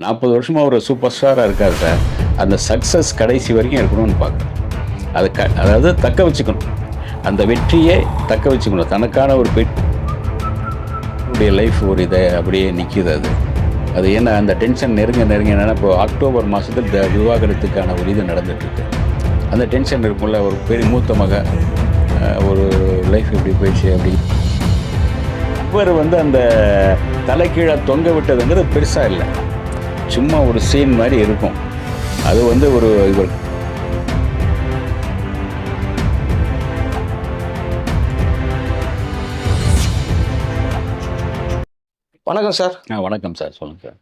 நாற்பது வருஷமாக ஒரு சூப்பர் ஸ்டாராக இருக்கார் சார். அந்த சக்ஸஸ் கடைசி வரைக்கும் இருக்கணும்னு பார்க்குறேன் அது க அதாவது தக்க வச்சுக்கணும். அந்த வெற்றியை தக்க வச்சுக்கணும். தனக்கான ஒரு பெரிய லைஃப் ஒரு இதை அப்படியே நிற்கிது அது. அது ஏன்னா அந்த டென்ஷன் நெருங்க நெருங்க என்னென்னா இப்போ அக்டோபர் மாதத்தில் விவாகரத்துக்கான ஒரு இது நடந்துகிட்ருக்கு அந்த டென்ஷன் இருக்கும்ல ஒரு பெரிய மூத்த மக ஒரு லைஃப் எப்படி போயிடுச்சு அப்படி. அக்பர் வந்து அந்த தலைக்கீழாக தொங்க விட்டதுங்கிறது பெருசாக இல்லை. சும்மா ஒரு சீன் மாதிரி இருக்கும். அது வந்து ஒரு இவர் வணக்கம் சார். ஆ வணக்கம் சார். சொல்லுங்கள் சார்.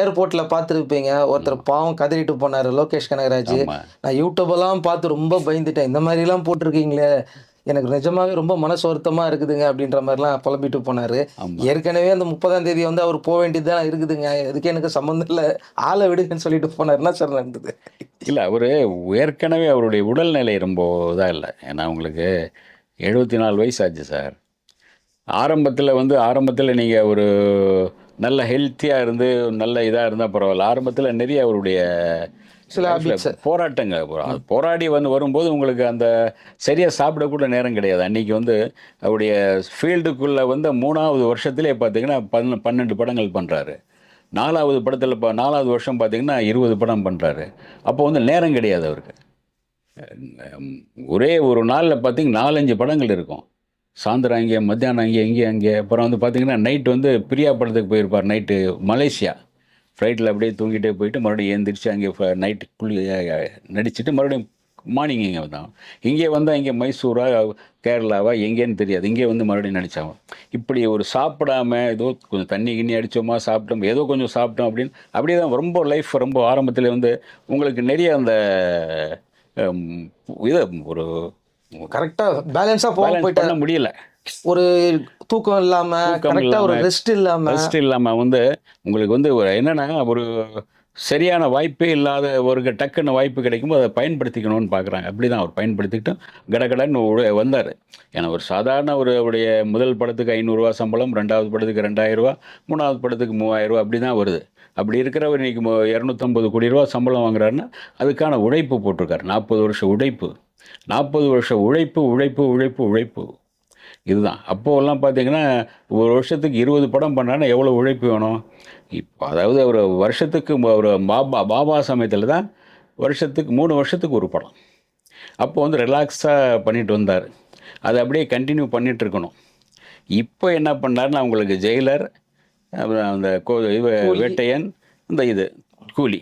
ஏர்போர்ட்டில் பார்த்துருப்பீங்க. ஒருத்தர் பாவம் கதறிட்டு போனார் லோகேஷ் கனகராஜ். நான் யூடியூபெல்லாம் பார்த்து ரொம்ப பயந்துட்டேன். இந்த மாதிரிலாம் போட்டிருக்கீங்களே. எனக்கு நிஜமாவே ரொம்ப மனசு வருத்தமாக இருக்குதுங்க அப்படின்ற மாதிரிலாம் புலம்பிட்டு போனார். ஏற்கனவே அந்த முப்பதாம் தேதி வந்து அவர் போக வேண்டியது தான் இருக்குதுங்க. எதுக்கு எனக்கு சம்மந்தம் இல்லை. ஆளை விடுங்கன்னு சொல்லிட்டு போனார் என்ன சார் நடந்தது. இல்லை அவர் ஏற்கனவே அவருடைய உடல்நிலை ரொம்ப இதாக இல்லை. ஏன்னா உங்களுக்கு எழுபத்தி நாலு வயசு ஆச்சு சார். ஆரம்பத்தில் வந்து ஆரம்பத்தில் நீங்கள் ஒரு நல்ல ஹெல்த்தியாக இருந்து நல்ல இதாக இருந்தால் பரவாயில்ல. ஆரம்பத்தில் நிறைய அவருடைய சில habits. போராட்டங்க அது போராடி வந்து வரும்போது உங்களுக்கு அந்த சரியாக சாப்பிடக்கூட நேரம் கிடையாது. அன்றைக்கி வந்து அவருடைய ஃபீல்டுக்குள்ளே வந்து மூணாவது வருஷத்துலேயே பார்த்தீங்கன்னா பன்ன பன்னெண்டு படங்கள் பண்ணுறாரு நாலாவது படத்தில் இப்போ நாலாவது வருஷம் பார்த்தீங்கன்னா இருபது படம் பண்ணுறாரு அப்போ வந்து நேரம் கிடையாது அவருக்கு. ஒரே ஒரு நாளில் பார்த்தீங்கன்னா நாலஞ்சு படங்கள் இருக்கும். சாயந்தரம் அங்கே மத்தியானம் அங்கே இங்கே அங்கே. அப்புறம் வந்து பார்த்தீங்கன்னா நைட் வந்து பிரியா படத்துக்கு போயிருப்பார் நைட்டு மலேசியா. ஃப்ளைட்டில் அப்படியே தூங்கிட்டே போயிட்டு மறுபடியும் எழுந்திரிச்சு அங்கே நைட்டு குளி நடிச்சுட்டு மறுபடியும் மார்னிங் இங்கே வந்தான். இங்கே வந்தால் இங்கே மைசூரா கேரளாவா எங்கேன்னு தெரியாது. இங்கே வந்து மறுபடியும் நடிச்சாங்க. இப்படி ஒரு சாப்பிடாம ஏதோ கொஞ்சம் தண்ணி கிண்ணி அடித்தோமா சாப்பிட்டோம் ஏதோ கொஞ்சம் சாப்பிட்டோம் அப்படின்னு அப்படியே தான் ரொம்ப லைஃப் ரொம்ப ஆரம்பத்தில் வந்து உங்களுக்கு நிறைய அந்த இதை இது ஒரு கரெக்டாக பேலன்ஸாக போக பண்ண முடியல. ஒரு தூக்கம் இல்லாமல் தூக்கம் கரெக்டாக ஒரு இல்லாம, ரெஸ்ட் இல்லாமல் ரெஸ்ட் இல்லாமல் வந்து உங்களுக்கு வந்து ஒரு என்னென்னா ஒரு சரியான வாய்ப்பே இல்லாத ஒரு டக்குன்னு வாய்ப்பு கிடைக்கும்போது அதை பயன்படுத்திக்கணும்னு பார்க்குறாங்க அப்படி தான் அவர் பயன்படுத்திக்கிட்டு கடகடன்னு வந்தார். ஏன்னா ஒரு சாதாரண ஒரு அவருடைய முதல் படத்துக்கு ஐநூறுரூவா சம்பளம் ரெண்டாவது படத்துக்கு ரெண்டாயிரரூவா மூணாவது படத்துக்கு மூவாயிரரூவா அப்படி தான் வருது. அப்படி இருக்கிறவர் இன்றைக்கி இரநூத்தம்பது கோடி ரூபா சம்பளம் வாங்குறாருன்னா அதுக்கான உழைப்பு போட்டிருக்காரு. நாற்பது வருஷம் உழைப்பு. நாற்பது வருஷம் உழைப்பு உழைப்பு உழைப்பு உழைப்பு. இதுதான். அப்போல்லாம் பார்த்தீங்கன்னா ஒரு வருஷத்துக்கு இருபது படம் பண்ணான்னா எவ்வளோ உழைப்பு வேணும்? இப்போ அதாவது ஒரு வருஷத்துக்கு ஒரு பாபா பாபா சமயத்தில் தான் வருஷத்துக்கு மூணு வருஷத்துக்கு ஒரு படம். அப்போ வந்து ரிலாக்ஸாக பண்ணிட்டு வந்தார். அதை அப்படியே கண்டினியூ பண்ணிகிட்ருக்கணும் இருக்கணும். இப்போ என்ன பண்ணாருன்னா அவங்களுக்கு ஜெயிலர் அப்புறம் அந்த கோ இவ வேட்டையன் இந்த இது கூலி.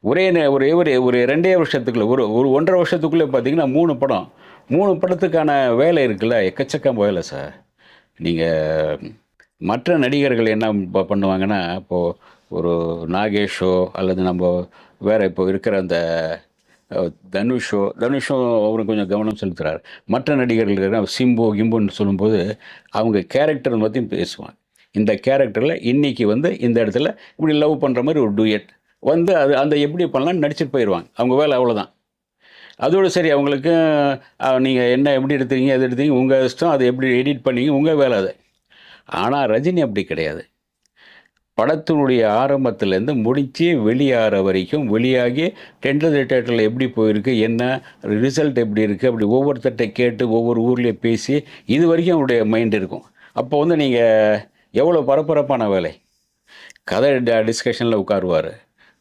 ஒரே ஒரு ஒரு ஒரு ரெண்டே வருஷத்துக்குள்ள ஒரு ஒரு ஒன்றரை வருஷத்துக்குள்ளே பார்த்தீங்கன்னா மூணு படம். மூணு படத்துக்கான வேலை இருக்குல்ல? எக்கச்சக்கம் வேலை சார். நீங்கள் மற்ற நடிகர்கள் என்ன பண்ணுவாங்கன்னா இப்போது ஒரு நாகேஷோ அல்லது நம்ம வேற இப்போ இருக்கிற அந்த தனுஷோ தனுஷோ அவரு கொஞ்சம் கவனம் செலுத்துறாரு. மற்ற நடிகர்கள் சிம்பு கிம்புன்னு சொல்லும்போது அவங்க கேரக்டர் பற்றியும் பேசுவாங்க. இந்த கேரக்டரில் இன்னைக்கு வந்து இந்த இடத்துல இப்படி லவ் பண்ணுற மாதிரி ஒரு டூயட் வந்து அது அந்த எப்படி பண்ணலாம்னு நடிச்சிட்டு போயிடுவாங்க அவங்க வேலை அவ்வளோதான் அதோடு சரி அவங்களுக்கு நீங்கள் என்ன எப்படி எடுத்தீங்க எது எடுத்தீங்க உங்கள் இஷ்டம் அதை எப்படி எடிட் பண்ணீங்க உங்கள் வேலை அது. ஆனால் ரஜினி அப்படி கிடையாது. படத்தினுடைய ஆரம்பத்துலேருந்து முடித்து வெளியாகிற வரைக்கும் வெளியாகி டெண்டர் தேட்டரில் எப்படி போயிருக்கு என்ன ரிசல்ட் எப்படி இருக்குது அப்படி ஒவ்வொருத்தர்கிட்ட கேட்டு ஒவ்வொரு ஊர்லேயும் பேசி இது வரைக்கும் அவருடைய மைண்ட் இருக்கும். அப்போ வந்து நீங்கள் எவ்வளோ பரபரப்பான வேலை? கதை டிஸ்கஷனில் உட்காருவார்.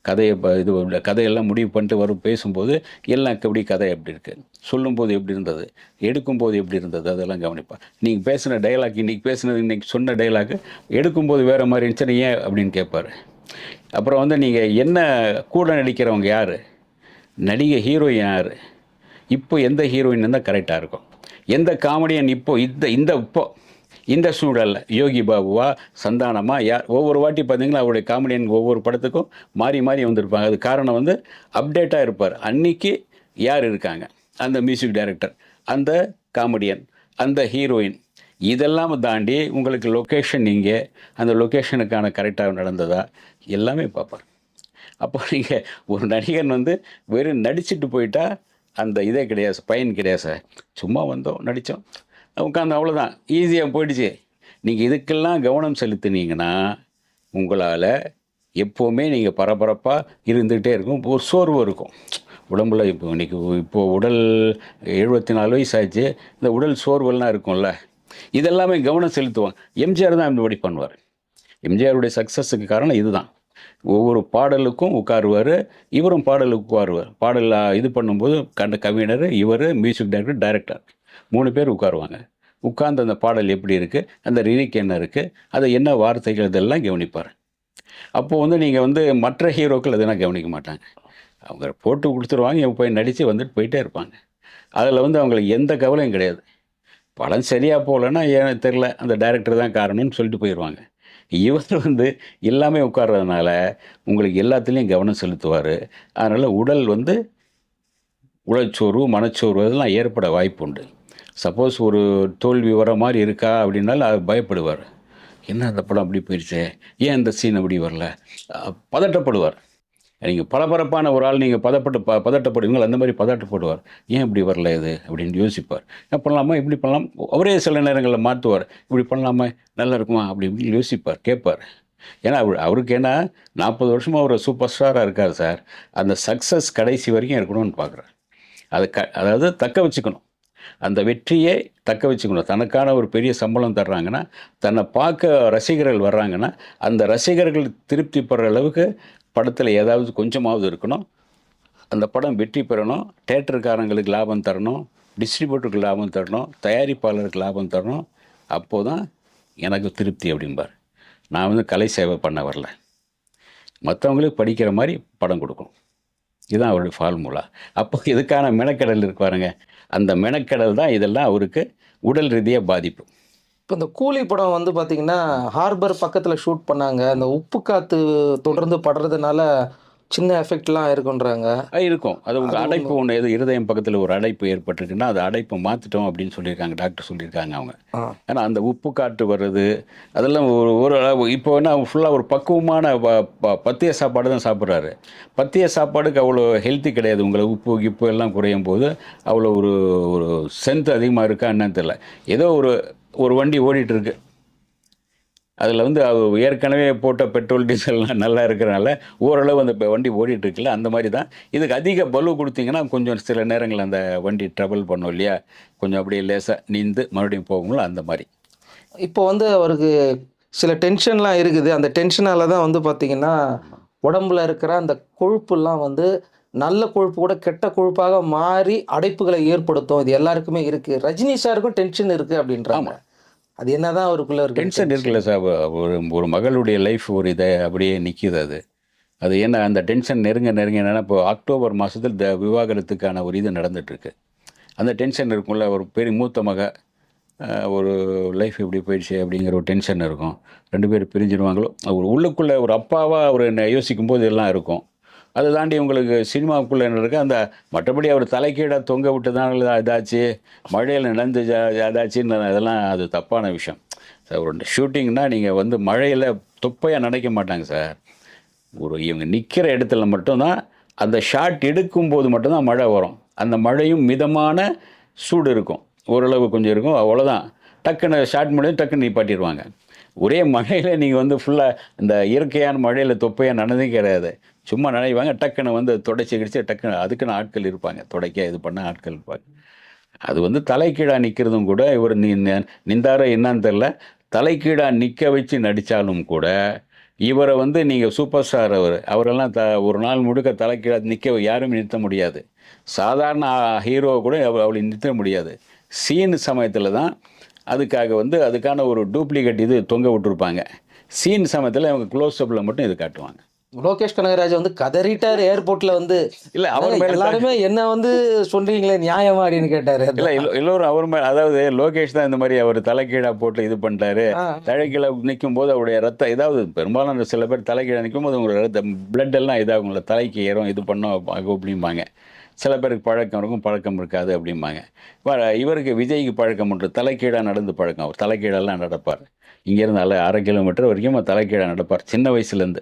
கதையை இப்போ இது கதையெல்லாம் முடிவு பண்ணிட்டு வரும் பேசும்போது எல்லாம் எப்படி கதை எப்படி இருக்குது சொல்லும்போது எப்படி இருந்தது? எடுக்கும்போது எப்படி இருந்தது? அதெல்லாம் கவனிப்பா நீங்கள் பேசின டைலாக் இன்றைக்கி பேசுனது இன்றைக்கி சொன்ன டைலாக் எடுக்கும்போது வேறு மாதிரி இருந்துச்சுன்னா ஏன் அப்படின்னு கேட்பாரு. அப்புறம் வந்து நீங்கள் என்ன கூட நடிக்கிறவங்க யார்? நடிகை ஹீரோயின் யார்? இப்போ எந்த ஹீரோயின் இருந்தால் கரெக்டாக இருக்கும்? எந்த காமெடியன் இப்போ இந்த இந்த இப்போ இந்த சூழலில் யோகி பாபுவா சந்தானமா யார் ஒவ்வொரு வாட்டி பார்த்தீங்கன்னா அவருடைய காமெடியன் ஒவ்வொரு படத்துக்கும் மாறி மாறி வந்திருப்பாங்க. அது காரணம் வந்து அப்டேட்டாக இருப்பார். அன்னைக்கு யார் இருக்காங்க? அந்த மியூசிக் டைரக்டர் அந்த காமெடியன் அந்த ஹீரோயின். இதெல்லாம் தாண்டி உங்களுக்கு லொக்கேஷன் இங்கே அந்த லொக்கேஷனுக்கான கரெக்டாக நடந்ததா? எல்லாமே பார்ப்பார். அப்போ நீங்கள் ஒரு நடிகன் வந்து வெறும் நடிச்சுட்டு போயிட்டா அந்த இதே கிடையாது பயன் கிடையாது சார். சும்மா வந்தோம் நடித்தோம். உட்காந்து அவ்வளோதான் ஈஸியாக போயிடுச்சு. நீங்கள் இதுக்கெல்லாம் கவனம் செலுத்தினீங்கன்னா உங்களால் எப்போவுமே நீங்கள் பரபரப்பாக இருந்துகிட்டே இருக்கும். ஒரு சோர்வு இருக்கும். உடம்புல இப்போ இன்னைக்கு இப்போது உடல் எழுபத்தி நாலு வயசு ஆச்சு இந்த உடல் சோர்வெல்லாம் இருக்கும்ல. இதெல்லாமே கவனம் செலுத்துவாங்க. எம்ஜிஆர் தான் இப்படி பண்ணுவார். எம்ஜிஆருடைய சக்ஸஸுக்கு காரணம் இதுதான். ஒவ்வொரு பாடலுக்கும் உட்காருவார். இவரும் பாடலுக்கு உட்காருவார். பாடலில் இது பண்ணும்போது கண்ட கவிஞர் இவர் மியூசிக் டைரக்டர் டைரக்டர் மூணு பேர் உட்காருவாங்க. உட்கார்ந்து அந்த பாடல் எப்படி இருக்குது அந்த லிரிக் என்ன இருக்குது அதை என்ன வார்த்தைகள் இதெல்லாம் கவனிப்பார். அப்போது வந்து நீங்கள் வந்து மற்ற ஹீரோக்கள் அதெல்லாம் கவனிக்க மாட்டாங்க. அவங்க போட்டு கொடுத்துருவாங்க இவங்க போய் நடித்து வந்துட்டு போயிட்டே இருப்பாங்க. அதில் வந்து அவங்களுக்கு எந்த கவலையும் கிடையாது. படம் சரியாக போகலன்னா ஏன் தெரில அந்த டைரக்டர் தான் காரணம்னு சொல்லிட்டு போயிடுவாங்க இவர் வந்து எல்லாமே உட்கார்றதுனால உங்களுக்கு எல்லாத்துலேயும் கவனம் செலுத்துவார். அதனால் உடல் வந்து உடற்சோர்வு மனச்சோர்வு இதெல்லாம் ஏற்பட வாய்ப்பு உண்டு சப்போஸ் ஒரு தோல்வி வர மாதிரி இருக்கா அப்படின்னாலும் அது பயப்படுவார். என்ன அந்த படம் அப்படி போயிடுச்சு ஏன் இந்த சீன் அப்படி வரல? பதட்டப்படுவார். நீங்கள் பரபரப்பான ஒரு ஆள் நீங்கள் பதப்பட்டு ப பதட்டப்படுவீங்களா அந்த மாதிரி பதட்டப்படுவார். ஏன் இப்படி வரல இது? அப்படின்னு யோசிப்பார். என்ன பண்ணலாமா? இப்படி பண்ணலாம்? அவரே சில நேரங்களில் மாற்றுவார். இப்படி பண்ணலாமா? நல்லா இருக்குமா? அப்படி இப்படி யோசிப்பார் கேட்பார். ஏன்னா அவர் அவருக்கு என்ன நாற்பது வருஷமாக அவர் சூப்பர் ஸ்டாராக இருக்கார் சார். அந்த சக்ஸஸ் கடைசி வரைக்கும் இருக்கணும்னு பார்க்குறார். அது க அதாவது தக்க வச்சுக்கணும். அந்த வெற்றியை தக்க வச்சுக்கணும். தனக்கான ஒரு பெரிய சம்பளம் தர்றாங்கன்னா தன்னை பார்க்க ரசிகர்கள் வர்றாங்கன்னா அந்த ரசிகர்கள் திருப்தி பெற அளவுக்கு படத்தில் ஏதாவது கொஞ்சமாவது இருக்கணும். அந்த படம் வெற்றி பெறணும். தேட்டருக்காரங்களுக்கு லாபம் தரணும். டிஸ்ட்ரிபியூட்டருக்கு லாபம் தரணும். தயாரிப்பாளருக்கு லாபம் தரணும். அப்போது தான் எனக்கு திருப்தி அப்படிம்பார். நான் வந்து கலை சேவை பண்ண வரல. மற்றவங்களுக்கு படிக்கிற மாதிரி படம் கொடுக்கணும். இதுதான் அவருடைய ஃபார்முலா அப்போ இதுக்கான மெனக்கடல் இருக்கு பாருங்க. அந்த மெனக்கடல் தான் இதெல்லாம் அவருக்கு உடல் ரீதியாக பாதிப்பு. இப்போ இந்த கூலி படம் வந்து பார்த்தீங்கன்னா ஹார்பர் பக்கத்தில் ஷூட் பண்ணாங்க. அந்த உப்பு காற்று தொடர்ந்து படுறதுனால சின்ன எஃபெக்ட்லாம் இருக்குன்றாங்க. இருக்கும். அது உங்கள் அடைப்பு ஒன்று எது இருதயம் பக்கத்தில் ஒரு அடைப்பு ஏற்பட்டிருக்குன்னா அது அடைப்பை மாற்றிட்டோம் அப்படின்னு சொல்லியிருக்காங்க டாக்டர் சொல்லியிருக்காங்க அவங்க. ஏன்னா அந்த உப்பு காற்று வர்றது அதெல்லாம் ஒரு ஒரு இப்போ என்ன ஃபுல்லாக ஒரு பக்குவமான ப- பத்திய சாப்பாடு தான் சாப்பிட்றாரு. பத்திய சாப்பாடுக்கு அவ்வளோ ஹெல்த்தி கிடையாது. உங்களை உப்பு கிப்பு எல்லாம் குறையும் போது அவ்வளோ ஒரு ஒரு ஸ்ட்ரென்த் அதிகமாக இருக்கா என்னன்னு தெரியல. ஏதோ ஒரு ஒரு வண்டி ஓடிட்டு இருக்கு. அதில் வந்து அது ஏற்கனவே போட்ட பெட்ரோல் டீசல்லாம் நல்லா இருக்கிறனால ஓரளவு அந்த வண்டி ஓடிட்டு இருக்குல்ல அந்த மாதிரி தான். இதுக்கு அதிக பலு கொடுத்தீங்கன்னா கொஞ்சம் சில நேரங்களில் அந்த வண்டி ட்ரபிள் பண்ணும் இல்லையா? கொஞ்சம் அப்படியே லேசாக நீந்து மறுபடியும் போகும்ல அந்த மாதிரி. இப்போ வந்து அவருக்கு சில டென்ஷன்லாம் இருக்குது. அந்த டென்ஷனால தான் வந்து பார்த்தீங்கன்னா உடம்புல இருக்கிற அந்த கொழுப்புலாம் வந்து நல்ல கொழுப்பு கூட கெட்ட கொழுப்பாக மாறி அடைப்புகளை ஏற்படுத்தும். இது எல்லாருக்குமே இருக்கு. ரஜினி சாருக்கும் டென்ஷன் இருக்கு அப்படின்றாங்க. அது என்னதான் அவருக்குள்ள இருக்கு டென்ஷன் இருக்குல்ல சார். ஒரு ஒரு மகளுடைய லைஃப் ஒரு இதை அப்படியே நிற்கிது அது. அது என்ன அந்த டென்ஷன் நெருங்க நெருங்க என்னன்னா இப்போ அக்டோபர் மாதத்தில் த விவாகரத்துக்கான ஒரு இது நடந்துட்டுருக்கு. அந்த டென்ஷன் இருக்கும்ல ஒரு பெரிய மூத்த மக ஒரு லைஃப் இப்படி போயிடுச்சு அப்படிங்கிற ஒரு டென்ஷன் இருக்கும். ரெண்டு பேரும் பிரிஞ்சிடுவாங்களோ ஒரு உள்ளுக்குள்ளே ஒரு அப்பாவாக அவர் யோசிக்கும் போது எல்லாம் இருக்கும். அதை தாண்டி உங்களுக்கு சினிமாவுக்குள்ளே என்ன இருக்குது அந்த மற்றபடி அவர் தலைக்கீடாக தொங்க விட்டு தான் இதாச்சு? மழையில் நடந்து இதாச்சுன்னு அதெல்லாம் அது தப்பான விஷயம். சார் ஒரு ஷூட்டிங்னால் நீங்கள் வந்து மழையில் தொப்பையாக நினைக்க மாட்டாங்க சார். ஒரு இவங்க நிற்கிற இடத்துல மட்டும்தான் அந்த ஷாட் எடுக்கும்போது மட்டும்தான் மழை வரும். அந்த மழையும் மிதமான சூடு இருக்கும். ஓரளவு கொஞ்சம் இருக்கும். அவ்வளோதான் டக்குன்னு ஷாட் முடியும் டக்குன்னு நிப்பாட்டிடுவாங்க ஒரே மழையில் நீங்கள் வந்து ஃபுல்லாக இந்த இயற்கையான மழையில் தொப்பையாக நடந்தே கிடையாது. சும்மா நினைவாங்க டக்குன்னு வந்து தொடச்சி கிடிச்சு டக்குன்னு அதுக்குன்னு ஆட்கள் இருப்பாங்க. துடைக்க இது பண்ண ஆட்கள் இருப்பாங்க. அது வந்து தலைக்கீழாக நிற்கிறதும் கூட இவர் நீ நி- நிந்தாரோ என்னன்னு தெரில தலைக்கீழாக நிற்க வச்சு நடித்தாலும் கூட இவரை வந்து நீங்கள் சூப்பர் ஸ்டார் அவர். அவரெல்லாம் த ஒரு நாள் முழுக்க தலைக்கீழாக நிற்க யாரும் நிறுத்த முடியாது. சாதாரண ஹீரோவை கூட அவ- அவளை நிறுத்த முடியாது. சீன் சமயத்தில் தான் அதுக்காக வந்து அதுக்கான ஒரு டூப்ளிகேட் இது தொங்க விட்டுருப்பாங்க. சீன் சமயத்தில் அவங்க க்ளோஸ்அப்பில் மட்டும் இது காட்டுவாங்க. லோகேஷ் கனகராஜ் வந்து கதறிட்டார் ஏர்போர்ட்ல வந்து. இல்லை அவர் மேலே எல்லாருமே என்ன வந்து சொல்றீங்களே நியாயமா அப்படின்னு கேட்டாரு. இல்லை எல்லோரும் அவர் மேலே அதாவது லோகேஷ் தான் இந்த மாதிரி அவர் தலைக்கீழாக போட்டு இது பண்ணிட்டாரு ஆ. தலைக்கீழ நிற்கும் போது அவருடைய ரத்தம் இதாவது பெரும்பாலும் சில பேர் தலைக்கீழ நிற்கும் போது உங்களோட ரத்த பிளட் எல்லாம் இதாகும்ல தலைக்கு ஏறும் இது பண்ணோம் அப்படிம்பாங்க. சில பேருக்கு பழக்கம் இருக்கும் பழக்கம் இருக்காது அப்படிம்பாங்க. இவ- இவருக்கு விஜய்க்கு பழக்கம் உண்டு தலைக்கீழாக நடந்து பழக்கம். அவர் தலைக்கீழெல்லாம் நடப்பார். இங்கேருந்து அல்ல அரை கிலோமீட்டர் வரைக்கும் தலைக்கீழாக நடப்பார் சின்ன வயசுலேருந்து.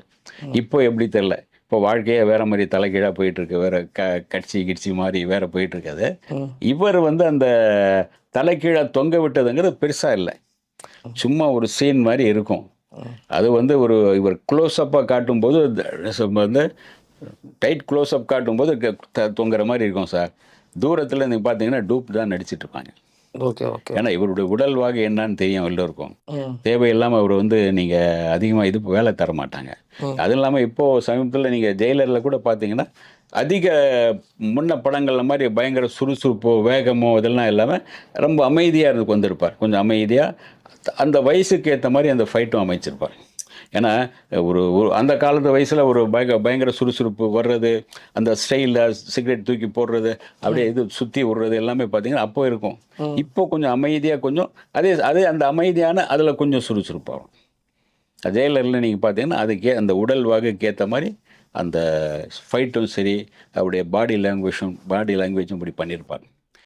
இப்போ எப்படி தெரில. இப்போ வாழ்க்கையே வேற மாதிரி தலைக்கீழாக போயிட்டு இருக்கு வேற க கட்சி கிட்சி மாதிரி வேற போயிட்டு இருக்காது ம். இவர் வந்து அந்த தலைக்கீழாக தொங்க விட்டதுங்கிறது பெருசாக இல்லை. சும்மா ஒரு சீன் மாதிரி இருக்கும். அது வந்து ஒரு இவர் க்ளோஸ்அப்பாக காட்டும்போது வந்து டைட் க்ளோஸ்அப் காட்டும்போது தொங்குற மாதிரி இருக்கும் சார் தூரத்தில் நீங்கள் பார்த்தீங்கன்னா டூப் தான் நடிச்சிட்டு இருப்பாங்க. Okay okay. ஏன்னா இவருடைய உடல் வாகு என்னன்னு தெரியும் எல்லோருக்கும். தேவையில்லாமல் அவர் வந்து நீங்கள் அதிகமாக இது வேலை தர மாட்டாங்க. அதுவும் இல்லாமல் இப்போது சமீபத்தில் நீங்கள் ஜெயிலரில் கூட பார்த்தீங்கன்னா அதிக முன்ன படங்கள்ல மாதிரி பயங்கர சுறுசுறுப்போ வேகமோ இதெல்லாம் இல்லாமல் ரொம்ப அமைதியாக இருந்து வந்திருப்பார் கொஞ்சம் அமைதியாக அந்த வயசுக்கு ஏற்ற மாதிரி அந்த ஃபைட்டும் அமைச்சிருப்பார். ஏன்னா ஒரு ஒரு அந்த காலத்து வயசில் ஒரு பயங்க பயங்கர சுறுசுறுப்பு வர்றது அந்த ஸ்டைலில் சிகரெட் தூக்கி போடுறது அப்படியே இது சுற்றி விடுறது எல்லாமே பார்த்தீங்கன்னா அப்போ இருக்கும். இப்போ கொஞ்சம் அமைதியாக கொஞ்சம் அதே அதே அந்த அமைதியான அதில் கொஞ்சம் சுறுசுறுப்பாகும். ஜெயிலரில் நீங்கள் பார்த்தீங்கன்னா அதுக்கே அந்த உடல் வாகுக்கு ஏற்ற மாதிரி அந்த ஃபைட்டும் சரி அவருடைய பாடி லாங்குவேஜும் பாடி லாங்குவேஜும் இப்படி பண்ணியிருப்பாங்க.